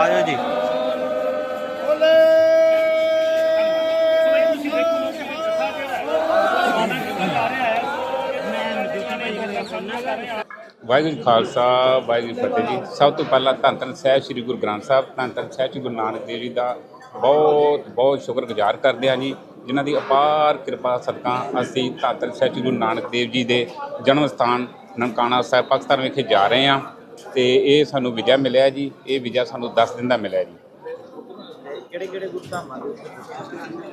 ਆਜੋ ਜੀ। ਵਾਹਿਗੁਰੂ ਖਾਲਸਾ, ਵਾਹਿਗੁਰੂ ਫਤਿਹ ਜੀ। ਸਭ ਤੋਂ ਪਹਿਲਾਂ ਧੰਨ ਧੰਨ ਸਾਹਿਬ ਸ੍ਰੀ ਗੁਰੂ ਗ੍ਰੰਥ ਸਾਹਿਬ, ਧੰਨ ਧੰਨ ਸਾਹਿਬ ਸ੍ਰੀ ਗੁਰੂ ਨਾਨਕ ਦੇਵ ਜੀ ਦਾ ਬਹੁਤ ਬਹੁਤ ਸ਼ੁਕਰਗੁਜ਼ਾਰ ਕਰਦੇ ਹਾਂ ਜੀ, ਜਿਨ੍ਹਾਂ ਦੀ ਅਪਾਰ ਕਿਰਪਾ ਸਦਕਾ ਅਸੀਂ ਧੰਨ ਧੰਨ ਸਾਹਿਬ ਸ੍ਰੀ ਗੁਰੂ ਨਾਨਕ ਦੇਵ ਜੀ ਦੇ ਜਨਮ ਸਥਾਨ ਨਨਕਾਣਾ ਸਾਹਿਬ, ਪਾਕਿਸਤਾਨ ਵਿਖੇ ਜਾ ਰਹੇ ਹਾਂ। ਤੇ ਇਹ ਸਾਨੂੰ ਵੀਜ਼ਾ ਮਿਲਿਆ ਜੀ ਇਹ ਵੀਜ਼ਾ ਸਾਨੂੰ 10 ਦਿਨ ਦਾ ਮਿਲਿਆ ਜੀ। ਕਿਹੜੇ ਕਿਹੜੇ ਗੁਰਧਾਮਾਂ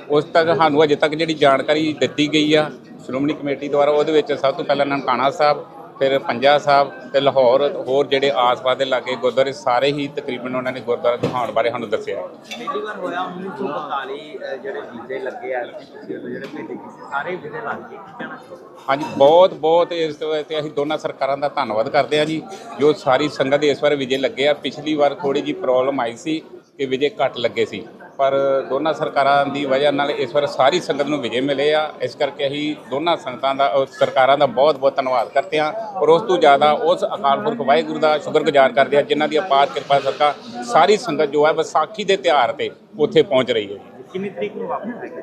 ਉਸ ਤੱਕ ਸਾਨੂੰ ਅਜੇ ਤੱਕ ਜਿਹੜੀ ਜਾਣਕਾਰੀ ਦਿੱਤੀ ਗਈ ਆ ਸ਼੍ਰੋਮਣੀ ਕਮੇਟੀ ਦੁਆਰਾ ਉਹਦੇ ਵਿੱਚ ਸਭ ਤੋਂ ਪਹਿਲਾਂ ਨਨਕਾਣਾ ਸਾਹਿਬ ਫਿਰ ਪੰਜਾ ਸਾਹਿਬ ਤੇ ਲਾਹੌਰ ਹੋਰ ਜਿਹੜੇ ਆਸ-ਪਾਸ ਦੇ ਲਾਗੇ ਗੁਰਦੁਆਰੇ ਸਾਰੇ ਹੀ ਤਕਰੀਬਨ ਉਹਨਾਂ ਨੇ ਗੁਰਦੁਆਰਾ ਦਿਖਾਉਣ ਬਾਰੇ ਸਾਨੂੰ ਦੱਸਿਆ ਪਹਿਲੀ ਵਾਰ ਹੋਇਆ 1942 ਅਹ, ਜਿਹੜੇ ਵੀਜ਼ੇ ਲੱਗੇ ਆ ਤੁਸੀਂ ਉਦੋਂ ਜਿਹੜੇ ਭੇਜੇ ਕਿਸੇ ਸਾਰੇ ਵੀਜ਼ੇ ਲੱਗ ਗਏ ਕੀ ਕਹਿਣਾ ਚਾਹੋਗੇ? ਹਾਂਜੀ ਬਹੁਤ ਬਹੁਤ ਇਸ ਤੋਂ ਅਸੀਂ ਦੋਨਾਂ ਸਰਕਾਰਾਂ ਦਾ ਧੰਨਵਾਦ ਕਰਦੇ ਹਾਂ ਜੀ ਜੋ ਸਾਰੀ ਸੰਗਤ ਇਸ ਵਾਰ ਵਿਜੇ ਲੱਗੇ ਆ। ਪਿਛਲੀ ਵਾਰ ਥੋੜੀ ਜੀ ਪ੍ਰੋਬਲਮ ਆਈ ਸੀ ਕਿ ਵਿਜੇ ਘੱਟ ਲੱਗੇ ਸੀ। ਪਰ ਦੋਨਾਂ ਸਰਕਾਰਾਂ ਦੀ ਵਜ੍ਹਾ ਨਾਲ ਇਸ ਵਾਰ ਸਾਰੀ ਸੰਗਤ ਨੂੰ ਵਿਜੇ ਮਿਲੇ ਆ। ਇਸ ਕਰਕੇ ਅਸੀਂ ਦੋਨਾਂ ਸੰਗਤਾਂ ਦਾ ਸਰਕਾਰਾਂ ਦਾ ਬਹੁਤ ਬਹੁਤ ਧੰਨਵਾਦ ਕਰਦੇ ਹਾਂ। ਔਰ ਉਸ ਤੋਂ ਜ਼ਿਆਦਾ ਉਸ ਅਕਾਲ ਪੁਰਖ ਵਾਹਿਗੁਰੂ ਦਾ ਸ਼ੁਕਰਗੁਜ਼ਾਰ ਕਰਦੇ ਹਾਂ ਜਿਨ੍ਹਾਂ ਦੀ ਅਪਾਰ ਕਿਰਪਾ ਸਦਕਾ ਸਾਰੀ ਸੰਗਤ ਜੋ ਹੈ ਵਿਸਾਖੀ ਦੇ ਤਿਉਹਾਰ ਤੇ ਉੱਥੇ ਪਹੁੰਚ ਰਹੀ ਹੈ। ਕਿੰਨੀ ਤਰੀਕ ਨੂੰ ਵਾਪਸ ਆਏਗਾ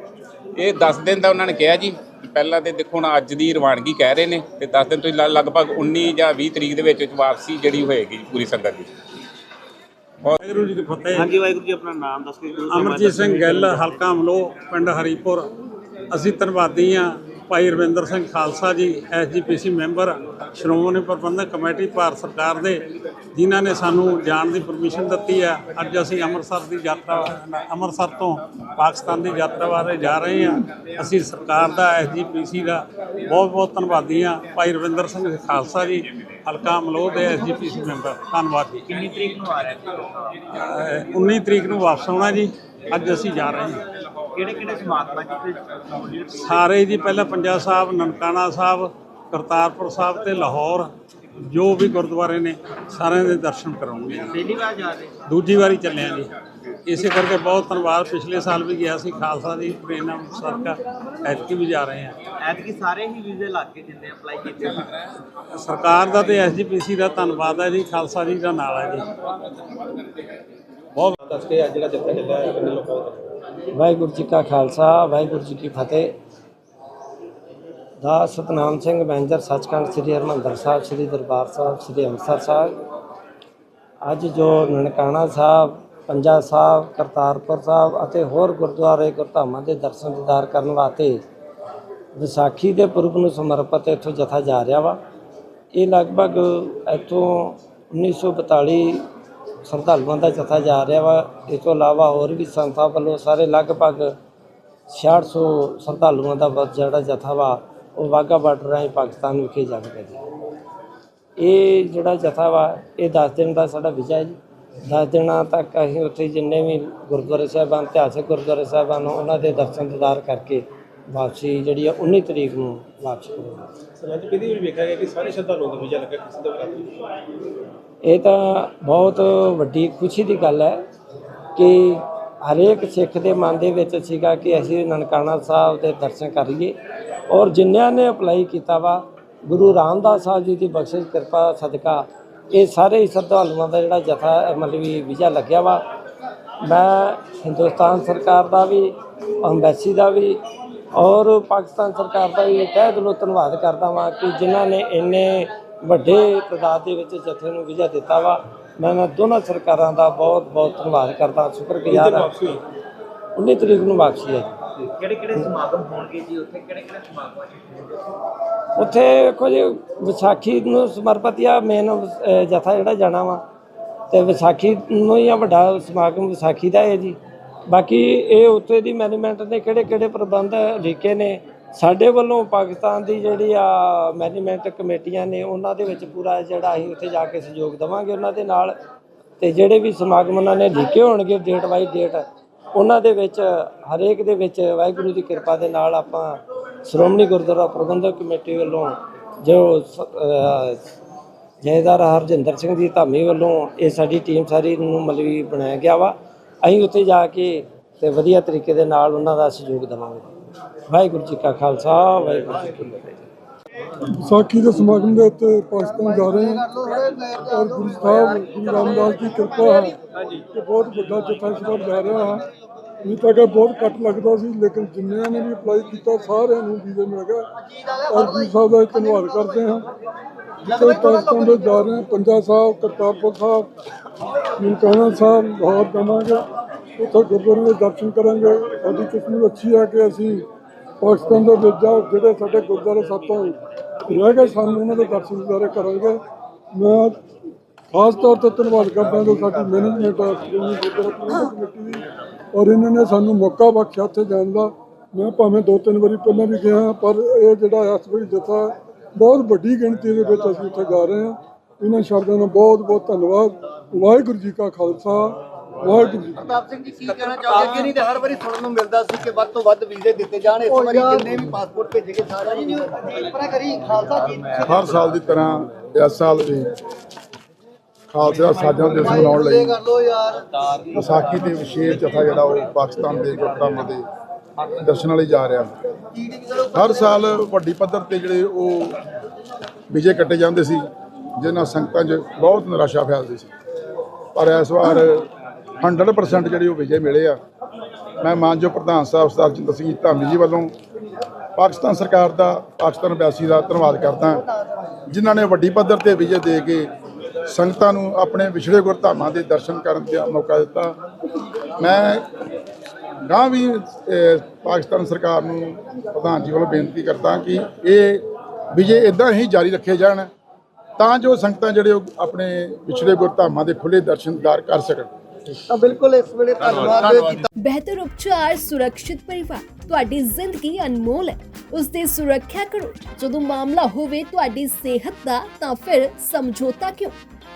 ਇਹ 10 ਦਿਨ ਦਾ ਉਹਨਾਂ ਨੇ ਕਿਹਾ ਜੀ। ਪਹਿਲਾਂ ਤੇ ਦੇਖੋ ਹੁਣ ਅੱਜ ਦੀ ਰਵਾਨਗੀ ਕਹਿ ਰਹੇ ਨੇ ਤੇ 10 ਦਿਨ ਤੋਂ ਲਗਭਗ 19 ਜਾਂ 20 ਤਰੀਕ ਦੇ ਵਿੱਚ ਵਾਪਸੀ ਜਿਹੜੀ ਹੋਏਗੀ ਪੂਰੀ ਸੰਗਤ ਦੀ। ਵਾਹਿਗੁਰੂ ਜੀ ਕੀ ਫਤਿਹ। ਹਾਂਜੀ ਵਾਹਿਗੁਰੂ ਜੀ ਆਪਣਾ ਨਾਮ ਦੱਸ ਕੇ ਅਮਰਜੀਤ ਸਿੰਘ ਗਿੱਲ ਹਲਕਾ ਅਮਲੋ ਪਿੰਡ ਹਰੀਪੁਰ। ਅਸੀਂ ਧੰਨਵਾਦੀ ਹਾਂ ਭਾਈ Ravinder Singh Khalsa ji SGPC member Shiromani Prabandhak committee Bharat ਸਰਕਾਰ ਦੇ ਜਿਨ੍ਹਾਂ ਨੇ ਸਾਨੂੰ ਜਾਣ ਦੀ ਪਰਮਿਸ਼ਨ ਦਿੱਤੀ ਹੈ। ਅੱਜ ਅਸੀਂ ਅੰਮ੍ਰਿਤਸਰ ਦੀ ਯਾਤਰਾ ਅੰਮ੍ਰਿਤਸਰ ਤੋਂ ਪਾਕਿਸਤਾਨ ਦੀ ਯਾਤਰਾ ਬਾਰੇ ਜਾ ਰਹੇ ਹਾਂ। ਅਸੀਂ ਸਰਕਾਰ ਦਾ ਐਸਜੀਪੀਸੀ ਦਾ ਬਹੁਤ ਬਹੁਤ ਧੰਨਵਾਦੀ ਹਾਂ। ਭਾਈ ਰਵਿੰਦਰ ਸਿੰਘ ਖਾਲਸਾ ਜੀ ਹਲਕਾ ਅਮਲੋ ਦੇ ਐਸਜੀਪੀਸੀ ਮੈਂਬਰ ਧੰਨਵਾਦ ਜੀ। ਕਿੰਨੀ ਤਰੀਕ ਨੂੰ ਆ ਰਿਹਾ ਅਹ 19 ਤਰੀਕ ਨੂੰ ਵਾਪਸ ਆਉਣਾ ਜੀ। ਅੱਜ ਅਸੀਂ ਜਾ ਰਹੇ ਹਾਂ। ਕਿਹੜੇ ਕਿਹੜੇ ਸਮਾਗਮਾਂ ਜਿੱਥੇ ਸਾਰੇ ਜੀ ਪਹਿਲਾਂ ਪੰਜਾ ਸਾਹਿਬ ਨਨਕਾਣਾ ਸਾਹਿਬ ਕਰਤਾਰਪੁਰ ਸਾਹਿਬ ਤੇ ਲਾਹੌਰ। ਜੋ ਵੀ ਗੁਰਦੁਆਰੇ ਨੇ ਸਾਰਿਆਂ ਦੇ ਦਰਸ਼ਨ ਕਰਾਉਂਗੇ ਪਹਿਲੀ ਵਾਰ ਜਾ ਰਹੇ? ਦੂਜੀ ਵਾਰੀ ਚੱਲੇ ਹਾਂ ਜੀ। ਇਸੇ ਕਰਕੇ ਬਹੁਤ ਧੰਨਵਾਦ। ਪਿਛਲੇ ਸਾਲ ਵੀ ਗਿਆ ਸੀ ਖਾਲਸਾ ਦੀ ਅੰਮ੍ਰਿਤਸਰ ਦਾ ਐਤਕੀ ਵੀ ਜਾ ਰਹੇ ਹਾਂ। ਐਤਕੀ ਸਾਰੇ ਹੀ ਵੀਜ਼ੇ ਲੱਗ ਕੇ ਜਿੰਨੇ ਅਪਲਾਈ ਕੀਤੇ ਹੋਏ। ਸਰਕਾਰ ਦਾ ਤੇ ਐਸਜੀਪੀਸੀ ਦਾ ਧੰਨਵਾਦ ਹੈ ਜੀ ਖਾਲਸਾ ਜੀ ਦਾ ਨਾਲ ਹੈ ਜੀ। ਵਾਹਿਗੁਰੂ ਜੀ ਕਾ ਖਾਲਸਾ ਵਾਹਿਗੁਰੂ ਜੀ ਕੀ ਫਤਿਹ। ਦਾ ਸਤਨਾਮ ਸਿੰਘ ਮੈਨੇਜਰ ਸੱਚਖੰਡ ਸ੍ਰੀ ਹਰਿਮੰਦਰ ਸਾਹਿਬ, ਸ੍ਰੀ ਦਰਬਾਰ ਸਾਹਿਬ, ਸ੍ਰੀ ਅੰਮ੍ਰਿਤਸਰ ਸਾਹਿਬ। ਅੱਜ ਜੋ ਨਨਕਾਣਾ ਸਾਹਿਬ, ਪੰਜਾ ਸਾਹਿਬ, ਕਰਤਾਰਪੁਰ ਸਾਹਿਬ ਅਤੇ ਹੋਰ ਗੁਰਦੁਆਰੇ ਗੁਰਧਾਮਾਂ ਦੇ ਦਰਸ਼ਨ ਦੀਦਾਰ ਕਰਨ ਵਾਸਤੇ ਵਿਸਾਖੀ ਦੇ ਪੁਰਬ ਨੂੰ ਸਮਰਪਿਤ ਇੱਥੋਂ ਜਥਾ ਜਾ ਰਿਹਾ ਵਾ। ਇਹ ਲਗਭਗ ਇੱਥੋਂ 1942 ਸ਼ਰਧਾਲੂਆਂ ਦਾ ਜਥਾ ਜਾ ਰਿਹਾ ਵਾ। ਇਸ ਤੋਂ ਇਲਾਵਾ ਹੋਰ ਵੀ ਸੰਸਥਾ ਵੱਲੋਂ ਸਾਰੇ ਲਗਭਗ 6600 ਸ਼ਰਧਾਲੂਆਂ ਦਾ ਜਿਹੜਾ ਜਥਾ ਵਾ ਉਹ ਵਾਹਗਾ ਬਾਰਡਰ ਰਾਹੀਂ ਪਾਕਿਸਤਾਨ ਵਿਖੇ ਜਾਵੇਗਾ ਜੀ ਇਹ ਜਿਹੜਾ ਜਥਾ ਵਾ ਇਹ 10 ਦਿਨ ਦਾ ਸਾਡਾ ਵਿਜਾ ਹੈ ਜੀ। 10 ਦਿਨਾਂ ਤੱਕ ਅਸੀਂ ਉੱਥੇ ਜਿੰਨੇ ਵੀ ਗੁਰਦੁਆਰੇ ਸਾਹਿਬਾਨ ਇਤਿਹਾਸਕ ਗੁਰਦੁਆਰੇ ਸਾਹਿਬਾਨ ਉਹਨਾਂ ਦੇ ਦਰਸ਼ਨ ਦੀਦਾਰ ਕਰਕੇ ਵਾਪਸੀ ਜਿਹੜੀ ਆ 19 ਤਰੀਕ ਨੂੰ ਵਾਪਸ ਕਰਾਂਗੇ ਸਮਾਜ ਕਦੀ ਵੀ ਵੇਖਿਆ ਗਿਆ ਕਿ ਸਾਰੇ ਸ਼ਰਧਾਲੂਆਂ ਦਾ ਵੀਜ਼ਾ ਲੱਗਾ ਕਿਸੇ ਦਾ ਵੀ ਇਹ ਤਾਂ ਬਹੁਤ ਵੱਡੀ ਖੁਸ਼ੀ ਦੀ ਗੱਲ ਹੈ ਕਿ ਹਰੇਕ ਸਿੱਖ ਦੇ ਮਨ ਦੇ ਵਿੱਚ ਸੀਗਾ ਕਿ ਅਸੀਂ ਨਨਕਾਣਾ ਸਾਹਿਬ ਦੇ ਦਰਸ਼ਨ ਕਰੀਏ ਔਰ ਜਿਨ੍ਹਾਂ ਨੇ ਅਪਲਾਈ ਕੀਤਾ ਵਾ ਗੁਰੂ ਰਾਮਦਾਸ ਸਾਹਿਬ ਜੀ ਦੀ ਬਖਸ਼ਿਸ਼ ਕਿਰਪਾ ਸਦਕਾ ਇਹ ਸਾਰੇ ਹੀ ਸ਼ਰਧਾਲੂਆਂ ਦਾ ਜਿਹੜਾ ਜਥਾ ਮਤਲਬ ਵੀ ਵੀਜ਼ਾ ਲੱਗਿਆ ਵਾ। ਮੈਂ ਹਿੰਦੁਸਤਾਨ ਸਰਕਾਰ ਦਾ ਵੀ ਅੰਬੈਸੀ ਦਾ ਵੀ ਔਰ ਪਾਕਿਸਤਾਨ ਸਰਕਾਰ ਦਾ ਵੀ ਤਹਿ ਦਿਲੋਂ ਧੰਨਵਾਦ ਕਰਦਾ ਵਾਂ ਕਿ ਜਿਨ੍ਹਾਂ ਨੇ ਇੰਨੇ ਵੱਡੇ ਤਾਦਾਦ ਦੇ ਵਿੱਚ ਜਥੇ ਨੂੰ ਵੀਜ਼ਾ ਦਿੱਤਾ ਵਾ। ਮੈਂ ਇਹਨਾਂ ਦੋਨਾਂ ਸਰਕਾਰਾਂ ਦਾ ਬਹੁਤ ਬਹੁਤ ਧੰਨਵਾਦ ਕਰਦਾ ਸ਼ੁਕਰਗੁਜ਼ਾਰ ਹਾਂ। 19 ਤਰੀਕ ਨੂੰ ਵਾਪਸੀ ਹੈ। ਕਿਹੜੇ ਕਿਹੜੇ ਸਮਾਗਮ ਹੋਣਗੇ ਜੀ? ਉੱਥੇ ਕਿਹੜੇ ਕਿਹੜੇ ਸਮਾਗਮਾਂ 'ਚ ਉੱਥੇ ਵੇਖੋ ਜੀ, ਵਿਸਾਖੀ ਨੂੰ ਸਮਰਪਿਤ ਆ ਮੇਨ ਜਥਾ ਜਿਹੜਾ ਜਾਣਾ ਵਾ। ਤੇ ਵਿਸਾਖੀ ਨੂੰ ਹੀ ਆ, ਵੱਡਾ ਸਮਾਗਮ ਵਿਸਾਖੀ ਦਾ ਹੈ ਜੀ। ਬਾਕੀ ਇਹ ਉੱਥੇ ਦੀ ਮੈਨੇਜਮੈਂਟ ਨੇ ਕਿਹੜੇ ਕਿਹੜੇ ਪ੍ਰਬੰਧ ਲਿਖੇ ਨੇ? ਸਾਡੇ ਵੱਲੋਂ ਪਾਕਿਸਤਾਨ ਦੀ ਜਿਹੜੀ ਆ ਮੈਨੇਜਮੈਂਟ ਕਮੇਟੀਆਂ ਨੇ, ਉਹਨਾਂ ਦੇ ਵਿੱਚ ਪੂਰਾ ਜਿਹੜਾ ਅਸੀਂ ਉੱਥੇ ਜਾ ਕੇ ਸਹਿਯੋਗ ਦੇਵਾਂਗੇ ਉਹਨਾਂ ਦੇ ਨਾਲ। ਤੇ ਜਿਹੜੇ ਵੀ ਸਮਾਗਮ ਉਹਨਾਂ ਨੇ ਲਿਖੇ ਹੋਣਗੇ ਡੇਟ ਬਾਈ ਡੇਟ ਉਹਨਾਂ ਦੇ ਵਿੱਚ ਹਰੇਕ ਦੇ ਵਿੱਚ ਵਾਹਿਗੁਰੂ ਦੀ ਕਿਰਪਾ ਦੇ ਨਾਲ ਆਪਾਂ ਸ਼੍ਰੋਮਣੀ ਗੁਰਦੁਆਰਾ ਪ੍ਰਬੰਧਕ ਕਮੇਟੀ ਵੱਲੋਂ ਜੋ ਜਥੇਦਾਰ ਹਰਜਿੰਦਰ ਸਿੰਘ ਜੀ ਧਾਮੀ ਵੱਲੋਂ ਇਹ ਸਾਡੀ ਟੀਮ ਸਾਰੀ ਨੂੰ ਮਲਵੀ ਬਣਾਇਆ ਗਿਆ ਵਾ ਅਸੀਂ ਉੱਥੇ ਜਾ ਕੇ ਤੇ ਵਧੀਆ ਤਰੀਕੇ ਦੇ ਨਾਲ ਉਹਨਾਂ ਦਾ ਸਹਿਯੋਗ ਦੇਵਾਂਗੇ। ਵਾਹਿਗੁਰੂ ਜੀ ਕਾ ਖਾਲਸਾ ਵਾਹਿਗੁਰੂ ਜੀ ਕੀ ਫਤਿਹ। ਵਿਸਾਖੀ ਦੇ ਸਮਾਗਮ ਦੇ ਉੱਤੇ ਪਾਕਿਸਤਾਨ ਜਾ ਰਹੇ ਹਾਂ ਔਰ ਗੁਰੂ ਸਾਹਿਬ ਗੁਰੂ ਰਾਮਦਾਸ ਦੀ ਕਿਰਪਾ ਹੈ ਕਿ ਬਹੁਤ ਵੱਡਾ ਜਥਾ ਵਾਰ ਜਾ ਰਿਹਾ ਹੈ। ਨਹੀਂ ਤਾਂ ਕਿ ਬਹੁਤ ਘੱਟ ਲੱਗਦਾ ਸੀ, ਲੇਕਿਨ ਜਿੰਨਿਆਂ ਨੇ ਵੀ ਅਪਲਾਈ ਕੀਤਾ, ਸਾਰਿਆਂ ਨੂੰ ਵੀਜ਼ੇ ਮਿਲ ਗਏ ਔਰ ਗੁਰੂ ਸਾਹਿਬ ਦਾ ਧੰਨਵਾਦ ਕਰਦੇ ਹਾਂ। ਜਿੱਥੇ ਪਾਕਿਸਤਾਨ ਦੇ ਜਾ ਰਹੇ ਪੰਜਾ ਸਾਹਿਬ, ਕਰਤਾਰਪੁਰ ਸਾਹਿਬ, ਨਨਕਾਣਾ ਸਾਹਿਬ, ਲਾਹੌਰ ਜਾਵਾਂਗੇ। ਉੱਥੇ ਗੁਰਦੁਆਰੇ ਦੇ ਦਰਸ਼ਨ ਕਰਾਂਗੇ। ਸਾਡੀ ਕਿਸਮਤ ਅੱਛੀ ਹੈ ਕਿ ਅਸੀਂ ਪਾਕਿਸਤਾਨ ਦੇ ਵਿੱਚ ਜਿਹੜੇ ਸਾਡੇ ਗੁਰਦੁਆਰੇ ਸਾਤੋਂ ਰਹਿ ਗਏ ਸਾਨੂੰ, ਉਹਨਾਂ ਦੇ ਦਰਸ਼ਨ ਦਿਦਾਰੇ ਕਰਾਂਗੇ। ਮੈਂ ਖਾਸ ਤੌਰ ਤੇ ਧੰਨਵਾਦ ਕਰਦਾ ਜੋ ਸਾਡੀ ਮੈਨੇਜਮੈਂਟ ਪ੍ਰਬੰਧਕ ਕਮੇਟੀ ਦੀ ਔਰ ਇਹਨਾਂ ਨੇ ਸਾਨੂੰ ਮੌਕਾ ਬਖਸ਼ਿਆ ਉੱਥੇ ਜਾਣ ਦਾ। ਮੈਂ ਭਾਵੇਂ ਦੋ ਤਿੰਨ ਵਾਰੀ ਪਹਿਲਾਂ ਵੀ ਗਿਆ ਪਰ ਇਹ ਜਿਹੜਾ ਇਸ ਵਾਰੀ ਜਥਾ ਬਹੁਤ ਵੱਡੀ ਗਿਣਤੀ ਦੇ ਵਿੱਚ ਅਸੀਂ ਉੱਥੇ ਜਾ ਰਹੇ ਹਾਂ। ਇਹਨਾਂ ਸ਼ਬਦਾਂ ਦਾ ਬਹੁਤ ਬਹੁਤ ਧੰਨਵਾਦ। ਵਾਹਿਗੁਰੂ ਜੀ ਕਾ ਖਾਲਸਾ ਵਾਹਿਗੁਰੂ ਜੀ ਕੀ ਫਤਿਹ। ਪ੍ਰਤਾਪ ਸਿੰਘ ਜੀ ਕੀ ਕਹਿਣਾ ਚਾਹੋਗੇ? ਅੱਗੇ ਨਹੀਂ ਤੇ ਹਰ ਵਾਰੀ ਸੁਣਨ ਨੂੰ ਮਿਲਦਾ ਸੀ ਕਿ ਵੱਧ ਤੋਂ ਵੱਧ ਵੀਜ਼ੇ ਦਿੱਤੇ ਜਾਣ। ਇਸ ਵਾਰੀ ਜਿੰਨੇ ਵੀ ਪਾਸਪੋਰਟ ਭੇਜੇ ਗਏ ਸਾਰਿਆਂ ਨੂੰ? ਪਰਾ ਕਰੀ ਖਾਲਸਾ ਜੀ। ਹਰ ਸਾਲ ਦੀ ਤਰ੍ਹਾਂ ਇਸ ਸਾਲ ਵੀ। ਖਾਲਸੇ ਦਾ ਸਾਜਾ ਦਿਵਸ ਮਨਾਉਣ ਲਈ। ਵਿਸਾਖੀ ਦੇ ਵਿਸ਼ੇਸ਼ ਜਥਾ ਜਿਹੜਾ ਉਹ ਪਾਕਿਸਤਾਨ ਦੇ ਗੁਰਧਾਮਾਂ ਦੇ ਦਰਸ਼ਨਾਂ ਲਈ ਜਾ ਰਿਹਾ। ਹਰ ਸਾਲ ਵੱਡੀ ਪੱਧਰ ਤੇ ਜਿਹੜੇ ਉਹ ਵਿਜੇ ਕੱਟੇ ਜਾਂਦੇ ਸੀ, ਜਿਨ੍ਹਾਂ ਸੰਗਤਾਂ 'ਚ ਬਹੁਤ ਨਿਰਾਸ਼ਾ ਫੈਲਦੀ ਸੀ। ਪਰ ਇਸ ਵਾਰ 100% ਜਿਹੜੇ ਉਹ ਵਿਜੇ ਮਿਲੇ ਆ। ਮੈਂ ਮਾਨਜੋ ਪ੍ਰਧਾਨ ਸਾਹਿਬ, ਸਰਦਾਰ ਜਿੰਦਰ ਸਿੰਘ ਧਾਮੀ ਜੀ ਵੱਲੋਂ ਪਾਕਿਸਤਾਨ ਸਰਕਾਰ ਦਾ, ਪਾਕਿਸਤਾਨ ਅੰਬੈਸੀ ਦਾ ਧੰਨਵਾਦ ਕਰਦਾ। ਜਿਨ੍ਹਾਂ ਨੇ ਵੱਡੀ ਪੱਧਰ ਤੇ ਵਿਜੇ ਦੇ ਕੇ ਸੰਗਤਾਂ ਨੂੰ ਆਪਣੇ ਵਿਛੜੇ ਗੁਰਧਾਮਾਂ ਦੇ ਦਰਸ਼ਨ ਕਰਨ ਦਾ ਮੌਕਾ ਦਿੱਤਾ। ਮੈਂ ਗਾਂ ਵੀ ਪਾਕਿਸਤਾਨ ਸਰਕਾਰ ਨੂੰ ਪ੍ਰਧਾਨ ਜੀ ਵੱਲੋਂ ਬੇਨਤੀ ਕਰਦਾ ਕਿ ਇਹ ਵਿਜੇ ਇਦਾਂ ਹੀ ਜਾਰੀ ਰੱਖੇ ਜਾਣ ਤਾਂ ਜੋ ਸੰਗਤਾਂ ਜਿਹੜੇ ਆਪਣੇ ਵਿਛੜੇ ਗੁਰਧਾਮਾਂ ਦੇ ਖੁੱਲੇ ਦਰਸ਼ਨਦਾਰ ਕਰ ਸਕਣ। ਤਾਂ ਬਿਲਕੁਲ ਇਸ ਵੇਲੇ ਧੰਨਵਾਦ ਕੀਤਾ ਬਿਹਤਰ ਉਪਚਾਰ ਸੁਰੱਖਿਅਤ ਪਰਿਵਾਰ ਤੁਹਾਡੀ ਜ਼ਿੰਦਗੀ ਅਨਮੋਲ ਹੈ। ਉਸ ਦੀ ਸੁਰੱਖਿਆ ਕਰੋ। ਜਦੋਂ ਮਾਮਲਾ ਹੋਵੇ ਤੁਹਾਡੀ ਸਿਹਤ ਦਾ ਤਾਂ ਫਿਰ ਸਮਝੌਤਾ ਕਿਉਂ?